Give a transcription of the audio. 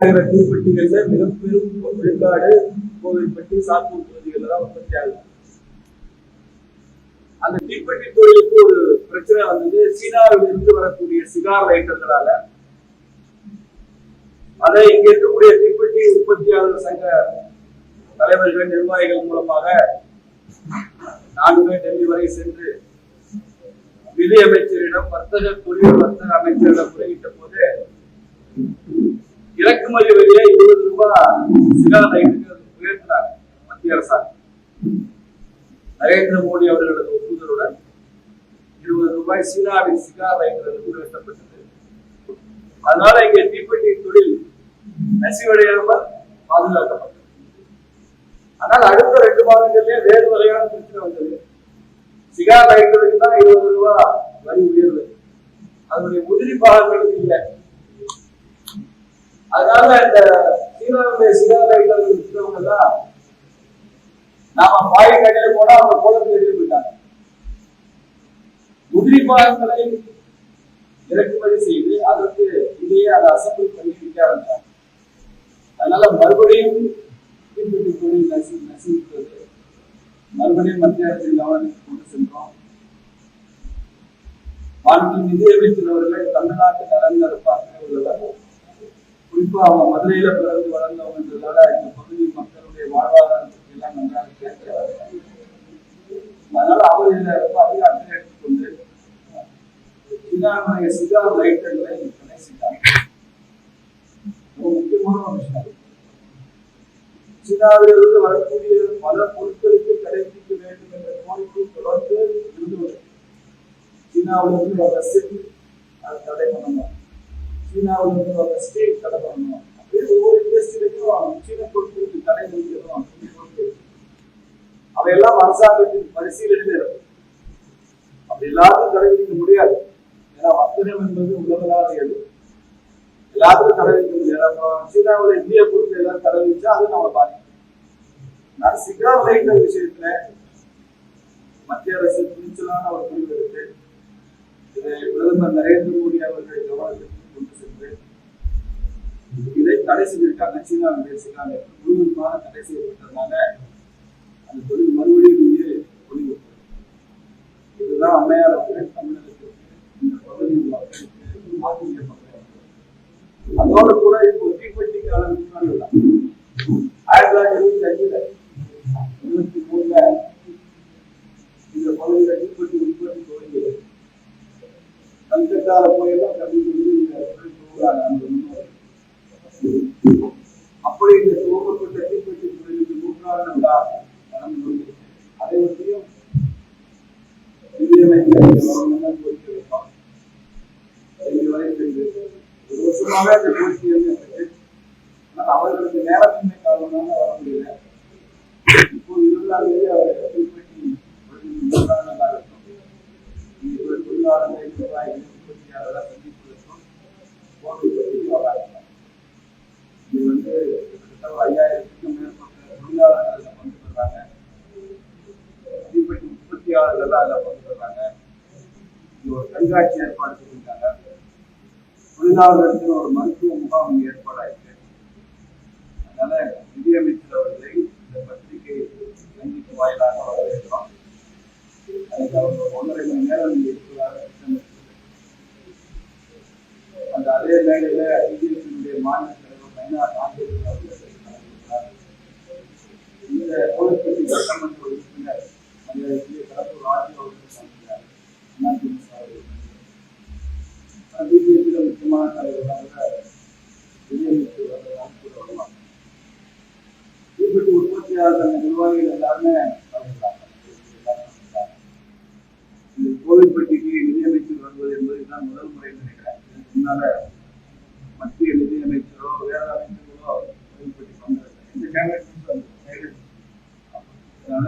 தீப்பெட்டிகள்ல மிக பெரும் விழுக்காடு கோவில்பட்டி சாத்தூர் பகுதிகளில் தான் உற்பத்தி ஆகுது அந்த தீப்பெட்டி தொழிலுக்கு ஒரு பிரச்சனை வந்தது. சீனாவில் இருந்து வரக்கூடிய சிகார் லைட்டர்களால. அதை இங்க இருக்கக்கூடிய தீப்பெட்டி உற்பத்தியாளர் சங்க தலைவர்கள் நிர்வாகிகள் மூலமாக நான்கு டெல்லி வரை சென்று நிதி அமைச்சரிடம் வர்த்தக தொழில் வர்த்தக அமைச்சரிடம் முறையிட்ட இறக்குமதி வரியா இருபது ரூபாய் சிகார் உயர்த்தினாங்க மத்திய அரசாங்கம். நரேந்திர மோடி அவர்களது ஒப்புதலுடன் இருபது ரூபாய் சீனாவின் சிகார் லைட்டுகளுக்கு உயர்த்தப்பட்டது. அதனால இங்கே தீப்பெட்டி தொழில் நசிவடையாமல் பாதுகாக்கப்பட்டது. ஆனால் அடுத்த ரெண்டு மாதங்களிலே வேறு வகையான பிரச்சனை வந்தது. சிகார் லைட்டுகளுக்கு தான் இருபது ரூபாய் வரி உயர்வு. அதனுடைய உதிரி பாகங்களுக்கு இல்லை. அதனால இந்த சீனாவுடைய சிகார் லைட்டுகள் இருக்கிறவங்க எல்லாம் நாம பாய கடையில போனா அவங்க கோலத்தில் எழுதி போயிட்டாங்க. உதிரி பாகங்களை இறக்குமதி செய்து அதற்கு இதையே அதை அசம்பிள் பண்ணி விற்க ஆரம்பிச்சாங்க. அதனால மறுபடியும் தீப்பெட்டி தொழில் நசி நசிக்கிறது. மறுபடியும் மத்திய அரசின் கவனத்துக்கு கொண்டு சென்றோம். மாநில நிதியமைச்சர் அவர்கள் தமிழ்நாட்டு நலன் பார்க்க குறிப்பா அவன் மதுரையில பிறந்து வளர்ந்தவங்கன்றதால இந்த பகுதி மக்களுடைய வாழ்வாதாரத்துக்கு எல்லாம் நன்றாக கேட்கிறார் அதனால அவர் இதில் ரொம்ப அதிக அக்கறை எடுத்துக்கொண்டு சிதானுடைய சிதா லைட்டர்களை விற்பனை செய்தார் ரொம்ப முக்கியமான ஒரு விஷயம். சீனாவிலிருந்து வரக்கூடிய பல பொருட்களுக்கு கிடைப்பிக்க வேண்டும் என்ற கோரிக்கை தொடர்ந்து இருந்து சீனாவிலிருந்து வர சில் அதை தடை பண்ணணும் சீனாவிலிருந்து வர ஸ்டீல் தடை எல்லாத்தையும் தடை விதிக்க முடியாது. ஏன்னா வர்த்தகம் என்பது உலகளாவியது எல்லாத்துக்கும் தடை விதிக்க முடியாது. அப்போ சீனாவில் இந்திய பொருட்கள் எல்லாரும் தடை விதிச்சா அது நம்ம பாதிக்கும். நான் சிகார் விஷயத்துல மத்திய அரசு துணிச்சலான ஒரு முடிவு எடுத்து இதை பிரதமர் நரேந்திர மோடி அவர்கள் கவனத்திற்கு கொண்டு சென்று இதை தடை செய்திருக்காங்க. சீனாவுடைய சிகார் லைட்டர் முழுவதுமாக தடை செய்யப்பட்டதுனால அந்த தொழில் மறுபடியும் அம்மையார் இந்த அதோடு கூட இப்போ தீப்பெட்டி காலம் ஆயிரத்தி தொள்ளாயிரத்தி அஞ்சுல இருபத்தி மூணுல இந்த பகுதியில தீப்பெட்டி உற்பத்தி தொடங்கி கல்கத்தால போயெல்லாம் கல்வி இந்த அப்படி இந்த துவங்கப்பட்ட தீப்பெட்டி தொழிலுக்கு நூற்றாண்டு விழா நடந்து அவர்களுக்கு நேரத்தின்மை காரணமாக வர முடியல இப்போ இருபதாம் தேதி அவர் தீப்பெட்டி தொழில் நல்லா இருக்கும் இங்கே ஒரு தொழிலாளர்கள் நிர்வாகிகள் உற்பத்தியாளராக சந்திப்பதற்கும் கோவில் பற்றியும் வராங்க இது வந்து கிட்டத்தட்ட ஒரு ஐயாயிரத்துக்கும் மேற்பட்ட தொழிலாளர்கள் அதில் பங்கு பெறாங்க தீப்பெட்டி உற்பத்தியாளர்கள் அதில் கண்காட்சி ஏற்பாடு பண்ணியிருக்காங்க தொழிலாளர்களுக்கு ஒரு மருத்துவ முகாம் ஏற்பாடாயிருக்கு அதனால நிதியமைச்சர் அவர்களை இந்த பத்திரிகை சந்திப்பு வாயிலாக வரவேற்கிறோம் அதுக்கு அவங்க ஒன்றரை மணி நேரம் இங்கே இருக்கிறார் திட்டமிட்டிருக்கிறார். அந்த அதே மேடையில் பிஜேபியினுடைய மாநில தலைவர் மைனா நாகேந்திரன் அவர்கள் கலந்துக்கிறார். இந்த கோவில்பட்டி சட்டமன்ற உறுப்பினர் மரியாதைக்குரிய கடம்பூர் ராஜு அவர்கள் கலந்துக்கிறார். அதிமுக அவர்கள். பிஜேபியில முக்கியமான தலைவர்களாக நிதியமைச்சர் அவர்கள் கூட வருவாங்க தீப்பெட்டி உற்பத்தியாளர் நிர்வாகிகள் எல்லாருமே இந்த எல்லாரும் கலந்துக்கிறாங்க. கோவில்பட்டிக்கு நிதியமைச்சர் வருவது என்பது முதல் முறை நினைக்கிறேன். இதுக்கு முன்னால மத்திய நிதியமைச்சரோ வேற அமைச்சர்களோ கோவில்பட்டி வந்ததில்லை இந்த கேபினட் அதனால